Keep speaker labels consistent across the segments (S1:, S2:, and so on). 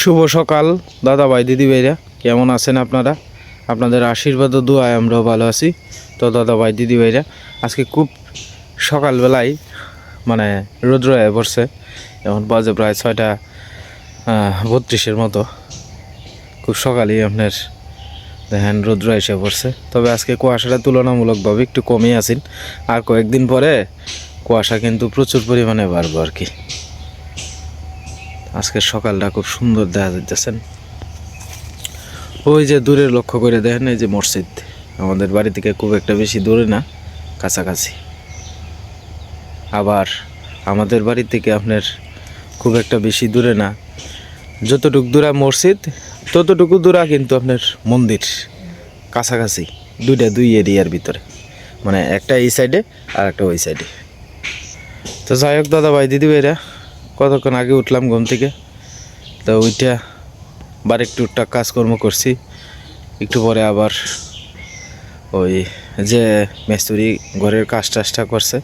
S1: শুভ সকাল দাদা ভাই দিদি ভাইরা কেমন আছেন আপনারা? আপনাদের আশীর্বাদ ও দোয়ায় আমরাও ভালো আছি। তো দাদা ভাই দিদি ভাইরা আজকে খুব সকালবেলায় মানে রৌদ্র হয়ে পড়ছে। এখন বাজে প্রায় ছয়টা বত্রিশের মতো। খুব সকালেই আপনার, দেখেন, রৌদ্র এসে পড়ছে। তবে আজকে কুয়াশাটা তুলনামূলকভাবে একটু কমই আছেন আর কয়েকদিন পরে কুয়াশা কিন্তু প্রচুর পরিমাণে বাড়বো আর কি। আজকের সকালটা খুব সুন্দর দেখা যাইতেছেন ওই যে দূরে লক্ষ্য করে দেখেন, এই যে মসজিদ। আমাদের বাড়ি থেকে খুব একটা বেশি দূরে না, কাছাকাছি। আবার আমাদের বাড়ি থেকে আপনার খুব একটা বেশি দূরে না। যতটুকু দূরা মসজিদ, ততটুকু দূরা কিন্তু আপনার মন্দির। কাছাকাছি, দুইটা দুই এরিয়ার ভিতরে। মানে একটা এই সাইডে আর একটা ওই সাইডে তো যাই হোক দাদা ভাই দিদি ভাইরা কতক্ষণ আগে উঠলাম ঘুম থেকে, তো ওইটা বার একটু টুকটাক কাজকর্ম করছি, একটু পরে আবার ওই যে মেস্তুরি ঘরের কাজ টাজটা করছে,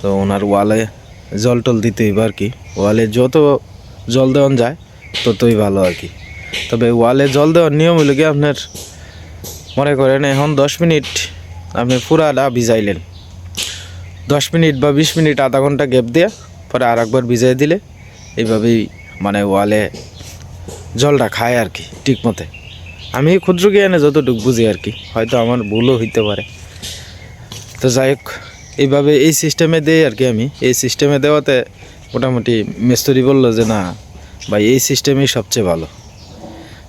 S1: তো ওনার ওয়ালে জল টল দিতে হইব আর কি, ওয়ালে যত জল দেওয়ান যায় ততই ভালো আর কি, তবে ওয়ালে জল দেওয়ার নিয়ম হইল কি আপনার মনে করেন এখন দশ মিনিট আপনি পুরাটা ভিজাইলেন, দশ মিনিট বা বিশ মিনিট আধা ঘণ্টা গ্যাপ দিয়ে পরে আর একবার ভিজাই দিলে এইভাবেই মানে ওয়ালে জলটা খায় আর কি ঠিক মতে আমি ক্ষুদ্র জ্ঞানে যতটুকু বুঝি আর কি, হয়তো আমার ভুলও হইতে পারে। তো যাই হোক, এইভাবে এই সিস্টেমে দেই আর কি আমি। এই সিস্টেমে দেওয়াতে মোটামুটি মিস্ত্রি বলল যে, না, ভাই, এই সিস্টেমই সবচেয়ে ভালো।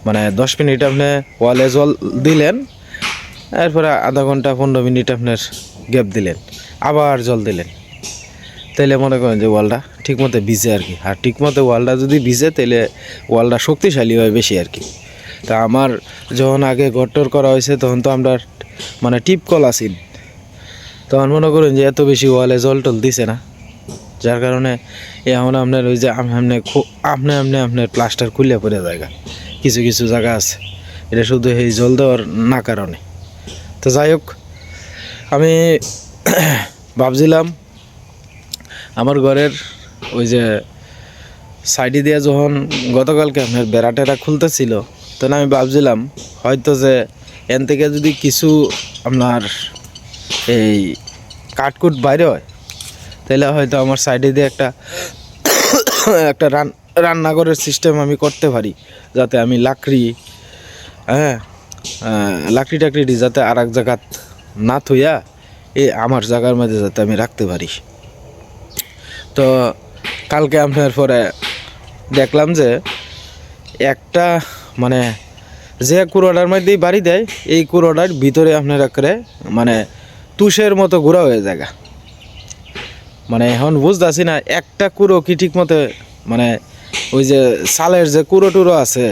S1: মানে দশ মিনিট আপনি ওয়ালে জল দিলেন, এরপরে আধা ঘণ্টা, পনেরো মিনিট আপনার গ্যাপ দিলেন। আবার জল দিলেন। তাইলে মনে করেন যে ওয়ালটা ঠিকমতো ভিজে আর কি। আর ঠিকমতো ওয়ালটা যদি ভিজে তাহলে ওয়ালটা শক্তিশালী হয় বেশি আর কি। তা আমার যখন আগে গট্টর করা হয়েছে, তখন তো আমরা মানে টিপ কল আসিন তখন মনে করেন যে এত বেশি ওয়ালে জল টল দিছে না। যার কারণে এখন আপনার ওই যে আম- আপনি খু- আপনি আপনি আপনার প্লাস্টার খুলে পড়ে জায়গা। কিছু কিছু জায়গা আছে। এটা শুধু এই জল দেওয়ার না কারণে। তো যাই হোক, আমি ভাবছিলাম আমার ঘরের ওই যে সাইডে দিয়ে যখন গতকালকে আপনার বেড়া টেরা খুলতেছিল, তখন আমি ভাবছিলাম, হয়তো যে এন থেকে যদি কিছু আপনার এই কাঠকুট বাইরে হয়, তাহলে হয়তো আমার সাইডে দিয়ে একটা একটা রান, রান্নাঘরের সিস্টেম আমি করতে পারি, যাতে আমি লাকড়ি হ্যাঁ লাকড়ি টাকড়িটি যাতে আর এক জায়গাত না থইয়া এ আমার জায়গার মধ্যে যাতে আমি রাখতে পারি। তো কালকে আপনার পরে দেখলাম যে একটা মানে যে কুড়োটার মধ্যেই বাড়ি দেয়, এই কুড়োটার ভিতরে আপনার করে মানে তুষের মতো ঘোরা হয়ে জায়গা মানে এখন বুঝতেছি না, একটা কুড়ো কি ঠিক মতো মানে ওই যে সালের যে কুড়ো টুরো আছে,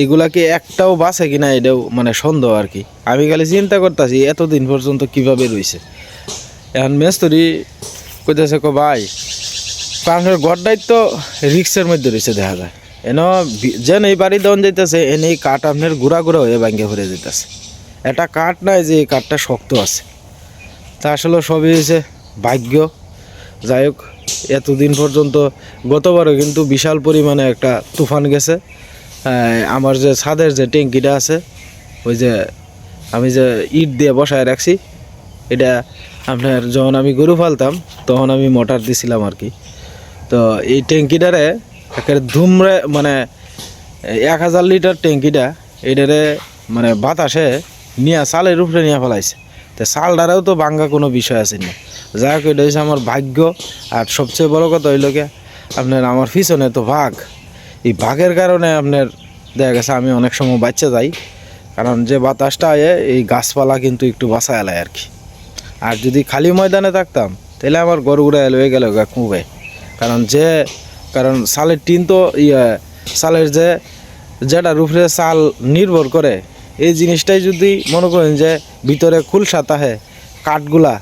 S1: এগুলা কি একটাও বাঁচে কিনা এটাও মানে সন্দেহ আর কি। আমি খালি চিন্তা করতেছি, এতদিন পর্যন্ত কীভাবে রইছে। এখন মেস্তরি কইতেছে কো, ভাই আপনার গড়টাই তো রিক্সের মধ্যে রয়েছে, দেখা যায়। এন যেন এই বাড়ি দেওয়ান যাইতেছে, এনে এই কাঠ আপনার গুড়া গুড়া হয়ে ভাঙ্গে ভরে যেতেছে এটা কাঠ নাই যে এই কাঠটা শক্ত আছে। তা আসলে সবই হয়েছে ভাগ্য। যাই হোক, এতদিন পর্যন্ত গতবারও কিন্তু বিশাল পরিমাণে একটা তুফান গেছে। আমার যে ছাদের যে ট্যাঙ্কিটা আছে, ওই যে আমি যে ইট দিয়ে বসায় রাখছি, এটা আপনার যখন আমি গরু ফালতাম তখন আমি মোটর দিছিলাম আর কি। তো এই ট্যাঙ্কিটারে একেবারে ধুমরে মানে এক হাজার লিটার ট্যাঙ্কিটা এটারে মানে বাতাসে নিয়ে চালের উপরে নিয়ে ফেলাইছে। তো চালটারেও তো ভাঙ্গা কোনো বিষয় আছে না। যাই হোক, এটা হচ্ছে আমার ভাগ্য। আর সবচেয়ে বড় কথা হইল কি, আপনার আমার পিছনে তো ভাগ। এই ভাগের কারণে আপনার দেখা গেছে আমি অনেক সময় বাচ্চা যাই। কারণ যে বাতাসটা আয়ে, এই গাছপালা কিন্তু একটু বাঁচায় এলায় আর কি। আর যদি খালি ময়দানে থাকতাম, তাহলে আমার গরুগুড়া লয়ে গেল কুবে। কারণ যে, কারণ সালের টিন তো ইয়ে সালের যে যেটার উপরে সাল নির্ভর করে, এই জিনিসটাই যদি মনে করেন যে ভিতরে খুলসা তাহে কাঠগুলা,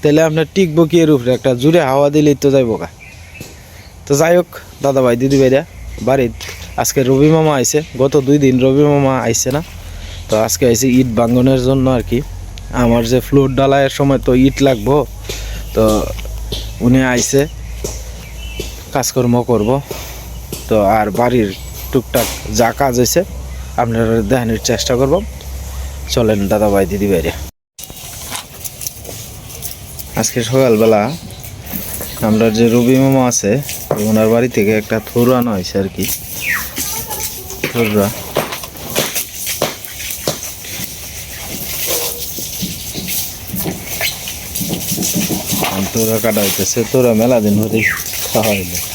S1: তাহলে আপনার টিকবো কি এর উপরে একটা জুড়ে হাওয়া দিলেই তো যাইব গা। তো যাই হোক দাদা ভাই দিদি ভাইরা বাড়িত আজকে রবি মামা আইছে, গত দুই দিন রবি মামা আইছে না, তো আজকে আইছে ইট ভাঙ্গনের জন্য আর কি। আমার যে ফ্লোর ডালাইয়ের সময় তো ইট লাগবো, তো উনি আইছে। কাজকর্ম করব। তো আর বাড়ির টুকটাক যা কাজ হয়েছে, আপনারা দেখানোর চেষ্টা করব। চলেন দাদা ভাই দিদি বাইরে আজকে সকালবেলা আমরা যে রবি মামা আছে, ওনার বাড়ি থেকে একটা থরু আনা হয়েছে আর কি। থরুয়া তোরা কাটা হইতেছে তোরা মেলা দিন ধরে খাওয়া হইল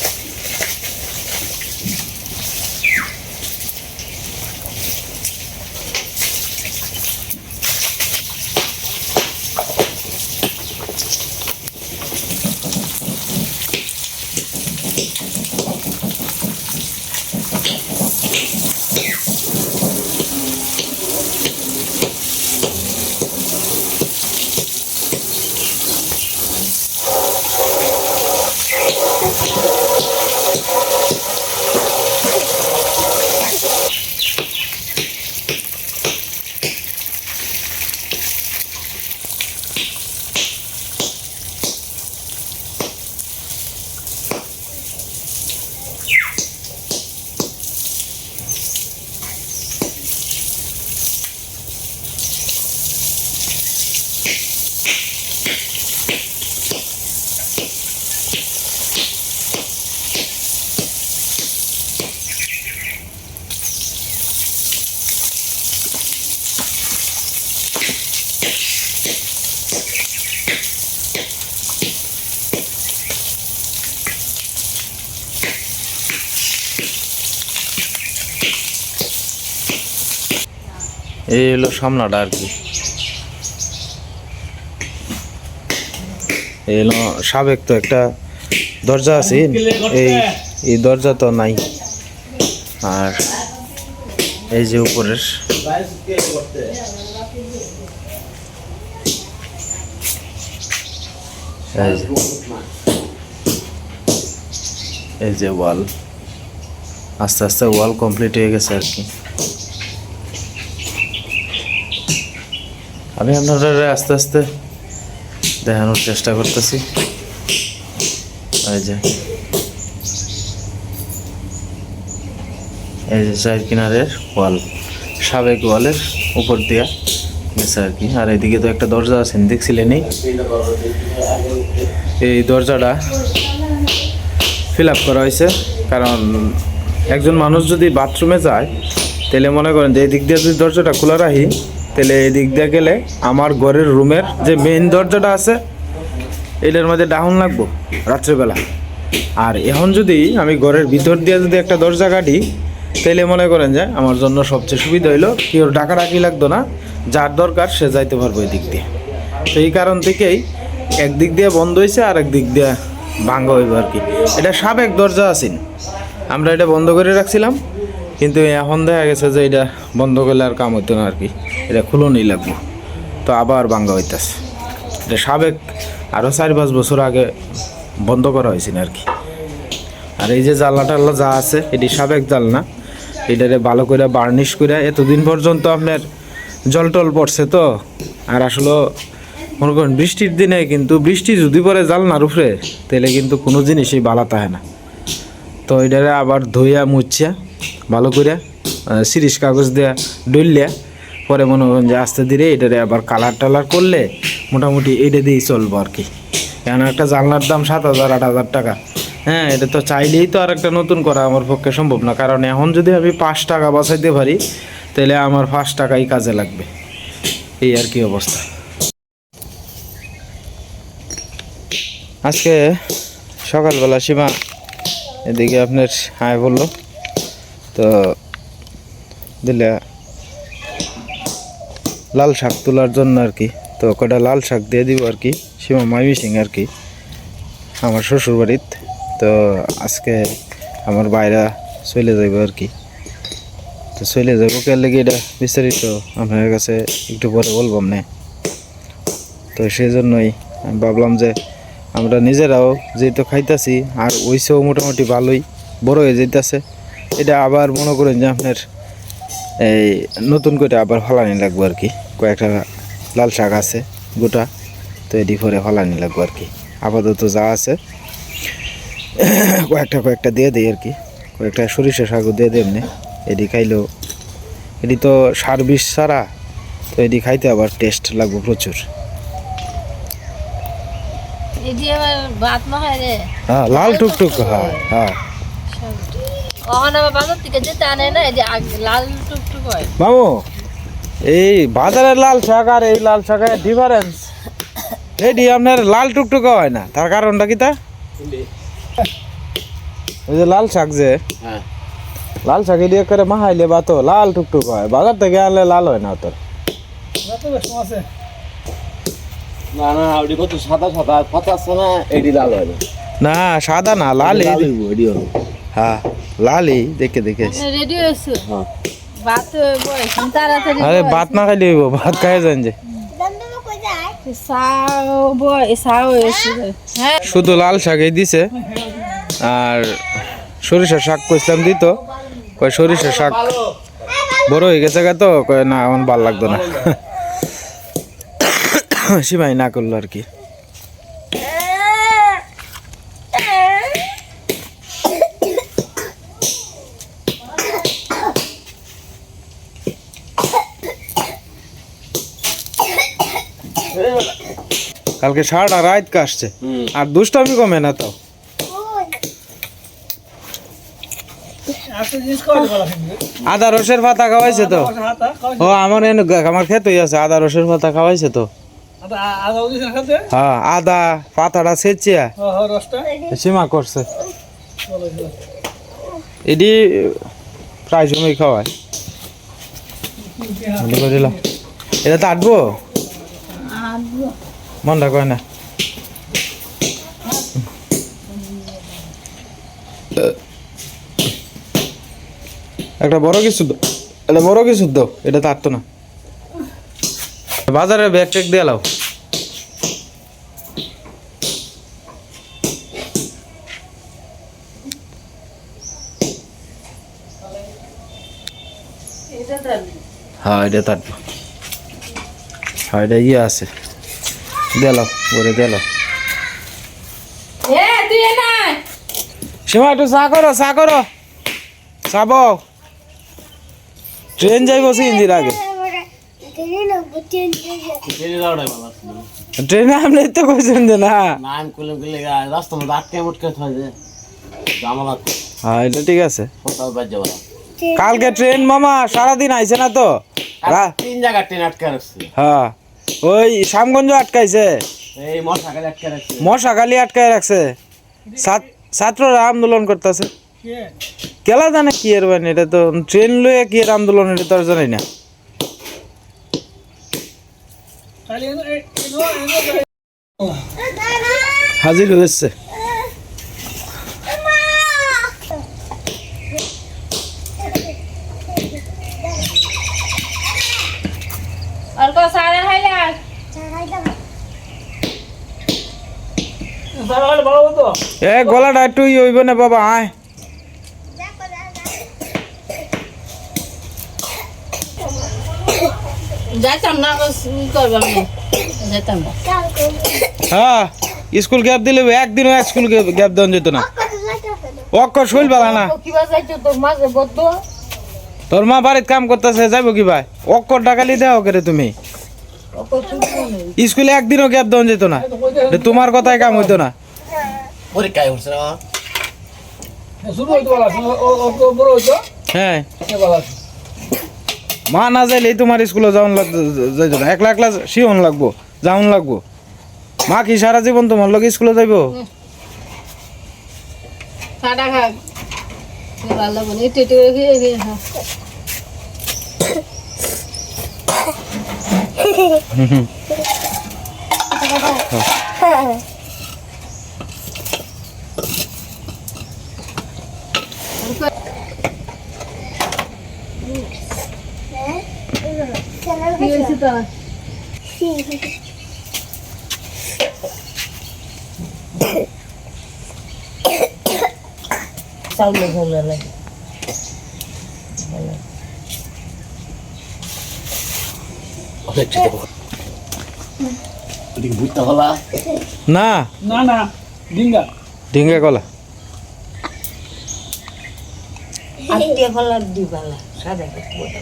S1: এই হলো সামনাটা আর কি। এই হলো সাবেক তো একটা দরজা আছে, এই এই দরজা তো নাই। আর এই যে উপরের। এই যে ওয়াল। আস্তে আস্তে ওয়াল কমপ্লিট হয়ে গেছে আর কি। আমি আপনাদের আস্তে আস্তে দেখানোর চেষ্টা করতেছি। এই যে। এই চার কিনারের ওয়াল, সাবেক ওয়ালের উপর দিয়া গেছে আর কি। আর এদিকে তো একটা দরজা আছেন দেখছিলেনই। এই দরজাটা ফিল আপ করা হয়েছে, কারণ একজন মানুষ যদি বাথরুমে যায়, তাহলে মনে করেন যে এই দিক দিয়ে যদি দরজাটা খোলা রাখি তাহলে এই দিক দিয়ে গেলে আমার ঘরের রুমের যে মেইন দরজাটা আছে, এটার মধ্যে ডাউন লাগবো রাত্রেবেলা। আর এখন যদি আমি ঘরের ভিতর দিয়ে যদি একটা দরজা কাটি, তাহলে মনে করেন যে আমার জন্য সবচেয়ে সুবিধা হইল কেউ ডাকা ডাকি লাগতো না, যার দরকার সে যাইতে পারব এই দিক দিয়ে। তো এই কারণ থেকেই একদিক দিয়ে বন্ধ হয়েছে আর একদিক দিয়ে ভাঙ্গা হইব আর কি। এটা সাবেক দরজা আছেন। আমরা এটা বন্ধ করে রাখছিলাম। কিন্তু এখন দেখা গেছে যে এটা বন্ধ করলে আর কাম হইতো না আর কি। এটা খুলনই লাগবো। তো আবার ভাঙ্গা হইতাছে। এটা সাবেক আরও চার পাঁচ বছর আগে বন্ধ করা হয়েছিল আর কি। আর এই যে জানলা টাল্লা যা আছে, এটি সাবেক জানলা এটারে ভালো করে বার্নিশ করে এতদিন পর্যন্ত আপনার জল টল পড়ছে তো। আর আসলে মনে করেন বৃষ্টির দিনে কিন্তু বৃষ্টি যদি পরে জালনার উপরে, তাহলে কিন্তু কোনো জিনিসই ভালো থাকে না। তো এটারে আবার ধুইয়া মুছিয়া ভালো করে সিরিজ কাগজ দেয়া ডলিয়া পরে মনে করেন যে আস্তে ধীরে এটারে আবার কালার টালার করলে মোটামুটি এটা দিয়েই চলবো আর কি। কেন একটা জানলার দাম সাত হাজার, আট হাজার টাকা। হ্যাঁ এটা তো চাইলেই তো আর একটা নতুন করা আমার পক্ষে সম্ভব না। কারণ এখন যদি আমি পাঁচ টাকা বাঁচাইতে পারি, তাহলে আমার পাঁচ টাকাই কাজে লাগবে। এই আর কি অবস্থা। আজকে সকালবেলা সীমা এদিকে আপনার হায় বলল। তো দিলে লাল শাক তোলার জন্য আর কি। তো কটা লাল শাক দিয়ে দিব আর কি সীমা মাইমি সিং আর কি, আমার শ্বশুর বাড়িত তো আজকে আমার বাইরা চলে যাইব আর কি। তো চলে যাব কে লেগে এটা বিস্তারিত আপনার কাছে একটু পরে বলবাম না তো সেই জন্যই আমি ভাবলাম যে আমরা নিজেরাও যেহেতু খাইতাছি, আর ওইসেও মোটামুটি ভালোই বড় হয়ে যেতেছে এটা আবার মনে করেন যে আপনার এই নতুন করে আবার ফলানি লাগবে আর কি। কয়েকটা লাল শাক আছে গোটা তো এটি পরে ফলানি লাগবে আর কি। আপাতত যা আছে কয়েকটা কয়েকটা দিয়ে দিই আর কি। কয়েকটা সরিষা শাকও দিয়ে দেমনি এটি খাইলেও এটি তো সার বিষ ছাড়া তো এটি খাইতে আবার টেস্ট লাগবে প্রচুর।
S2: না হ্যাঁ
S1: লাল টুকটুক হয়
S2: হ্যাঁ।
S1: মামু এই বাজারের লাল শাক আর এই লাল শাকের ডিফারেন্স এটি আপনার লাল টুকটুক হয় না তার কারণটা কি তা? ওই যে লাল শাক যে
S3: হ্যাঁ।
S1: লাল শাক করে মাহাইলে বা তো লাল টুকটুক হয় বাজার থেকে আনলে লাল হয় না তোর
S3: না না ওটি কত সাদা সাদা আছে না এটি লাল হয় না।
S1: না সাদা না লাল হ্যাঁ। লালই দেখে দেখে
S2: রেডি হয়েছে
S3: হ্যাঁ।
S2: ভাত বয়স তাড়াতাড়ি
S1: আরে ভাত না খাইলে হইব ভাত খাই যান যে।
S2: হ্যাঁ।
S1: শুধু লাল শাকই দিছে আর সরিষা শাক কইছিলাম দিত। কয় সরিষা শাক বড় হয়ে গেছে গা তো কয় না আমার ভালো লাগতো না। সীমাই না করল আর কি। কালকে সারাটা রাত কাশছে। আর দুষ্টামি কমে না তো আদা রসের পাতা খাওয়াইছে তো। ও আমার এনে আমার খেতেই আছে আদা রসের পাতা খাওয়াইছে তো। হ্যাঁ আদা পাতাটা সেচিয়া সীমা করছে। এটি প্রায় সময় খাওয়ায়। এটা তো আটবো। মনটা কয় না। একটা বড় কিছু এটা বড় কিছু দাও এটা তো আটতো না। বাজারে ব্যাগ টেক দিয়ে লাও। হ্যাঁ এটা তাটবো হ্যাঁ এটা ইয়ে আছে।
S2: তুই না
S1: সীমা একটু চা করো চা করো। চাব ট্রেন যাইব সিএনজির আগে। ট্রেনে আপনি তো কইছেন যে না।
S3: রাস্তা মধ্যে আটকে মুটকে থাকে যে
S1: হ্যাঁ এটা ঠিক আছে। কালকে ট্রেন মামা সারাদিন আইছে না তো।
S3: তিন জায়গা ট্রেন আটকে
S1: হ্যাঁ। ওই শ্যামগঞ্জ আটকাইছে।
S3: এই মশা খালি আটকে রাখছে।
S1: মশাখালি আটকায় রাখছে। ছাত্ররা আন্দোলন করতেছে। কেলা জানে কি এর বানি এটা তো ট্রেন লয়ে কি এর আন্দোলন এটা তো আর জানি না। হাজির হয়েছে
S2: অল্প সাড়ে খাইলে আর
S1: এ গলাটা একটু হইব না বাবা আয়।
S2: যাইতাম না করবাম না যাইতাম না।
S1: হ্যাঁ স্কুল গ্যাপ দিলে একদিনও স্কুল গ্যাপ দেওয়া যেত না। অক্ষর শৈল বালা না।
S2: তোর
S1: মা বাড়িত কাম করতেছে যাইব কি ভাই? অক্ষর টাকালি দেও করে তুমি? স্কুলে একদিনও গ্যাপ দেওয়া যেত না। তোমার কথায় কাম হইতো না।
S3: পরীক্ষায় উঠছে না?
S1: হ্যাঁ মা না যাইলে তোমার স্কুলে যাওয়ান লাগতো যাইতো না। একলা একলা শিওন লাগবো যাওন লাগবো। মা কি সারা জীবন তোমার লোক স্কুলে যাইবো?
S2: সাদা খা ভালো বলে একটু একটু করে খেয়ে খেয়ে খা। কি হয়েছে তোর? চাউল ভালো লাগে
S3: ওদিকে বুঝতে হলা
S1: না
S4: না না ডিঙ্গা
S1: ঢিঙ্গা কলা
S4: আটটিয়া কলার দিবালা সাদা বড়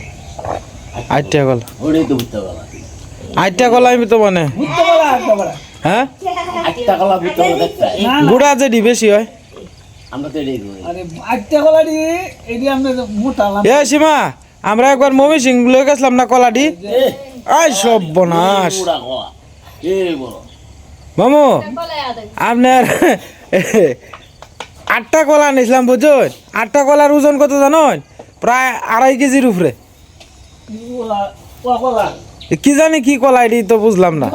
S1: আটটা কলা
S3: ওটাই তো বুঝতে
S1: আটটা কলা আমি তো মানে হ্যাঁ? গুড়া যেটি বেশি হয়। এ সীমা আমরা একবার মমি সিং লয়ে গেছিলাম না কলাটি আই সব বনাস মামু আপনার আটটা কলা নিয়েছিলাম বুঝুন আটটা কলার ওজন কত জানুন? প্রায় আড়াই কেজির উপরে। কি জানি কি কলা এটি তো বুঝলাম না।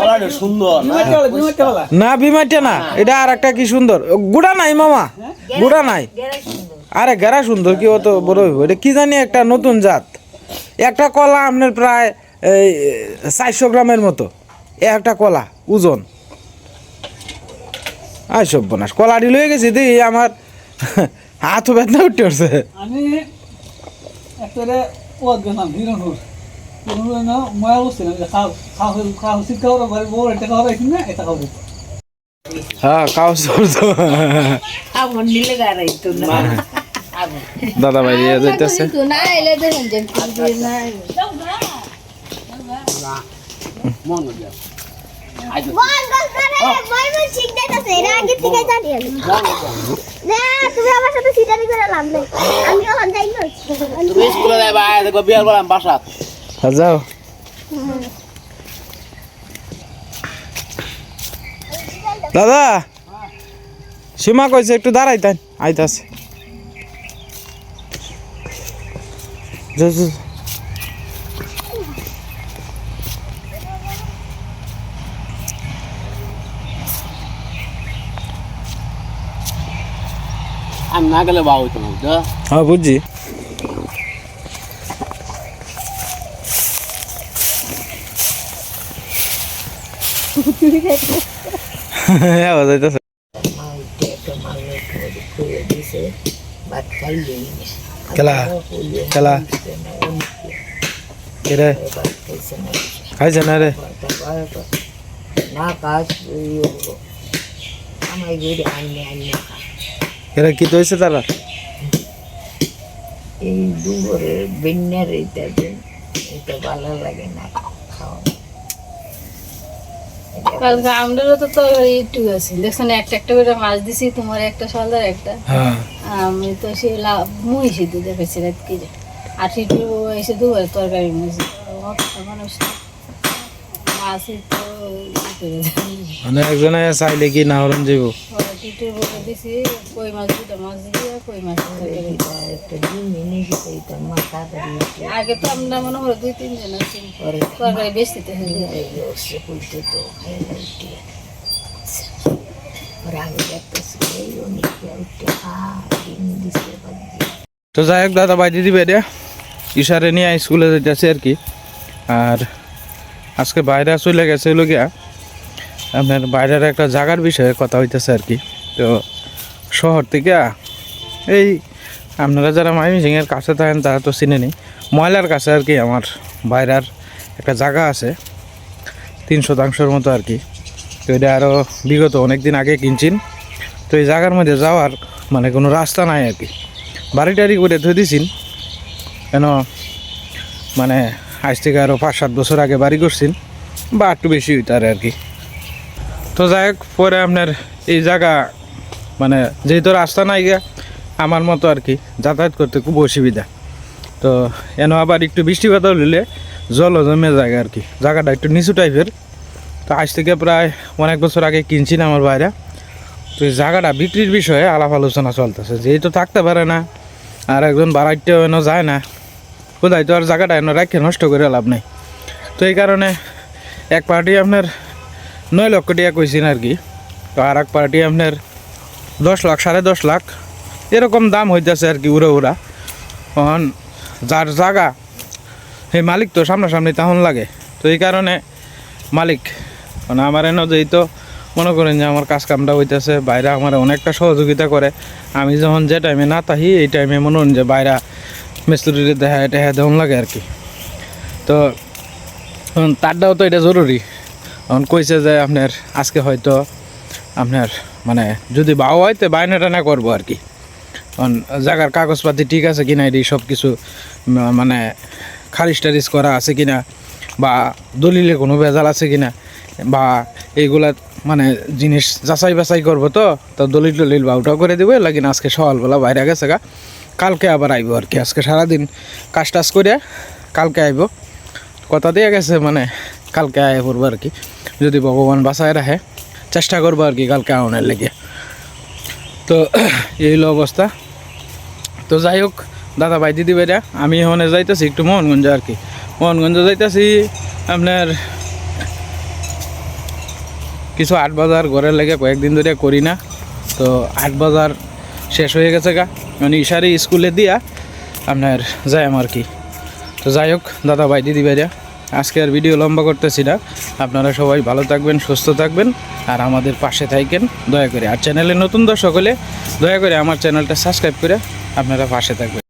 S3: না?
S5: কলা
S1: না এটা আর একটা কি সুন্দর। ও, গুড়া নাই মামা? গুড়া নাই? আরে গেরা সুন্দর কি অত বড় হইব। এটা কি জানি একটা নতুন জাত। একটা কলা আপনার প্রায় এই চারশো গ্রামের মতো। এ একটা কলা ওজন। আই সব বনাস কলাটি লয়ে গেছি দি আমার হাত বেদনা উঠতে উঠছে।
S5: আমি একটা ওয়াদ গেলাম হিরণুর হিরণুর না ময়া বসছিলাম যে খাও খাও খাও শিক্ষা ওরা বাড়ি বড় একটা খাওয়া রাখি না এটা খাওয়া
S1: হ্যাঁ তো
S4: নিলে না
S1: দাদা ভাই দিয়ে যাইতেছে
S2: না এলে না
S3: মন দিয়া আই তো
S6: বল বল করে বল বল ঠিক দেখাছে এরা আগে থেকে জানি না তুমি আমার সাথে সিটারি করে লাভ নেই। আমি ওখান যাই না।
S3: তুমি স্কুলে যাই দেখো বিয়ার করলাম বাসাত
S1: হ্যাঁ, যাও। দাদা সীমা কইছে একটু দাঁড়াইতেন আইতাছে যা, যা।
S3: আমি না গেলে বা হইতো না বুঝছ
S1: হ্যাঁ বুঝছি হ্যাঁ যাইতেছে
S4: মাইতে তো মালে করে খুলে দিছে ভাত খাইলে
S1: খেলা খেলা রে
S4: ভাত খাইছে না
S1: খাইছে না রে
S4: না কাজ আমার গিয়ে আনলে আনলে খা
S1: এরা কি হয়েছে তারা?
S4: এই দুপুরে বেন্যার এটা যে এটা ভালো লাগে না খাওয়া।
S2: কালকে আমরাও তো তো একটু আছে দেখছ একটা একটা করে মাছ দিছি তোমার একটা সলদার একটা।
S1: হ্যাঁ।
S2: আমি তো সে লাভ মুই সিদ্ধ দেখেছি রাত কি যে। আর সেটু এসে দুবার তরকারি মুছি মানুষ মাছই তো।
S1: মানে একজনে চাইলে কি না যাব
S2: ওরা টিটুর বলে দিছি কই মাছ দুটো মাছ দিয়ে কই মাছ তরকারি
S4: এটা একটা ডিম এনে গেছে এটা মাথা দাঁড়িয়ে
S2: আগে তো আমরা মনে হয় দুই তিনজন আছি
S4: পরে
S2: তরকারি বেশি দিতে হলে
S4: সে বলতে তো খাই না উঠে পরে আমি দেখতেছি এই অনেক উঠে খা ডিম দিছে বাদ
S1: তো যাই হোক দাদা বাইরে দিবে রে ইশারে নিয়ে স্কুলে যেতেছে আর কি আর আজকে বাইরে চলে গেছে হলো গিয়া আপনার বাইরের একটা জায়গার বিষয়ে কথা হইতেছে আর কি। তো শহর থেকে এই আপনারা যারা মাইমিসিংয়ের কাছে থাকেন, তারা তো চিনে চিনেনি। ময়লার কাছে আর কি আমার বাইরার একটা জায়গা আছে, তিন শতাংশের মতো আর কি। তো এটা আরও বিগত অনেক দিন আগে কিনছেন। তো এই জায়গার মধ্যে যাওয়ার মানে কোনো রাস্তা নাই আর কি। বাড়ি টাড়ি করে ধুয়ে দিছেন। কেন? মানে আজ থেকে আরও পাঁচ সাত বছর আগে বাড়ি করছেন, বা একটু বেশি হইতারে আর কি। তো যাই হোক, পরে আপনার এই জায়গা মানে যেহেতু রাস্তা নাই গিয়া আমার মতো আর কি, যাতায়াত করতে খুব অসুবিধা। তো এন আবার একটু বৃষ্টিপাত হলে জল জমে জায়গা আর কি, জায়গাটা একটু নিচু টাইপের। তো আজ থেকে প্রায় অনেক বছর আগে কিনছি না আমার বাইরে তো এই জায়গাটা বিক্রির বিষয়ে আলাপ আলোচনা চলতেছে, যেহেতু থাকতে পারে না, আর একজন বাড়াইতেও এনে যায় না, কোথায় তো আর জায়গাটা এনে রাখে নষ্ট করে লাভ নেই। তো এই কারণে এক পার্টি আপনার নয় লক্ষ টাকা কইছেন আর কি। তো আর এক পার্টি আপনার দশ লাখ, সাড়ে দশ লাখ, এরকম দাম হইতেছে আর কি উড়ে উড়া। তখন যার জায়গা সেই মালিক তো সামনাসামনি তখন লাগে। তো এই কারণে মালিক মানে আমার এনে তো মনে করেন যে আমার কাজ কামটা হইতেছে, বাইরে আমার অনেকটা সহযোগিতা করে। আমি যখন যে টাইমে না থাকি এই টাইমে মনে হন যে বাইরে মিস্ত্রির দেখা টেহা দেওয়ান লাগে আর কি। তো তারটাও তো এটা জরুরি। এখন কইছে যে আপনার, আজকে হয়তো আপনার মানে যদি বাও হয় তো বায়না টানা করব আর কি। অন জায়গার কাগজপাতি ঠিক আছে কিনা এটি সব কিছু মানে খারিজ টারিজ করা আছে কিনা, বা দলিলে কোনো ভেজাল আছে কিনা, বা এইগুলা মানে জিনিস যাচাই বাছাই করব তো তো দলিল টলিল বাউটাও করে দেবো লাগিন আজকে সকালবেলা বাইরে গেছে গা, কালকে আবার আইব আর কি, আজকে সারাদিন কাজ টাজ করে কালকে আইব। কথা দিয়ে গেছে মানে কালকে আয় পড়ব আর কি। যদি ভগবান বাঁচায় রাখে, চেষ্টা করব আর কি কালকে আউনের লেগে। তো, এই হলো অবস্থা। তো যাই হোক, দাদা ভাই দিদি ভাইরা, আমি ওখানে যাইতেছি একটু মোহনগঞ্জ আর কি। মোহনগঞ্জ যাইতেছি, আপনার কিছু আট বাজার ঘরের লেগে কয়েকদিন ধরে করি না। তো আট বাজার শেষ হয়ে গেছে গা। মানে ইশারি স্কুলে দিয়া আপনার যাই আর কি। তো যাই হোক, দাদা ভাই, দিদি ভাইরা। আজকে আর ভিডিও লম্বা করতেছি না। আপনারা সবাই ভালো থাকবেন, সুস্থ থাকবেন, আর আমাদের পাশে থাকবেন দয়া করে। আর চ্যানেলে নতুন দর্শক হলে দয়া করে আমার চ্যানেলটা সাবস্ক্রাইব করে আপনারা পাশে থাকবেন।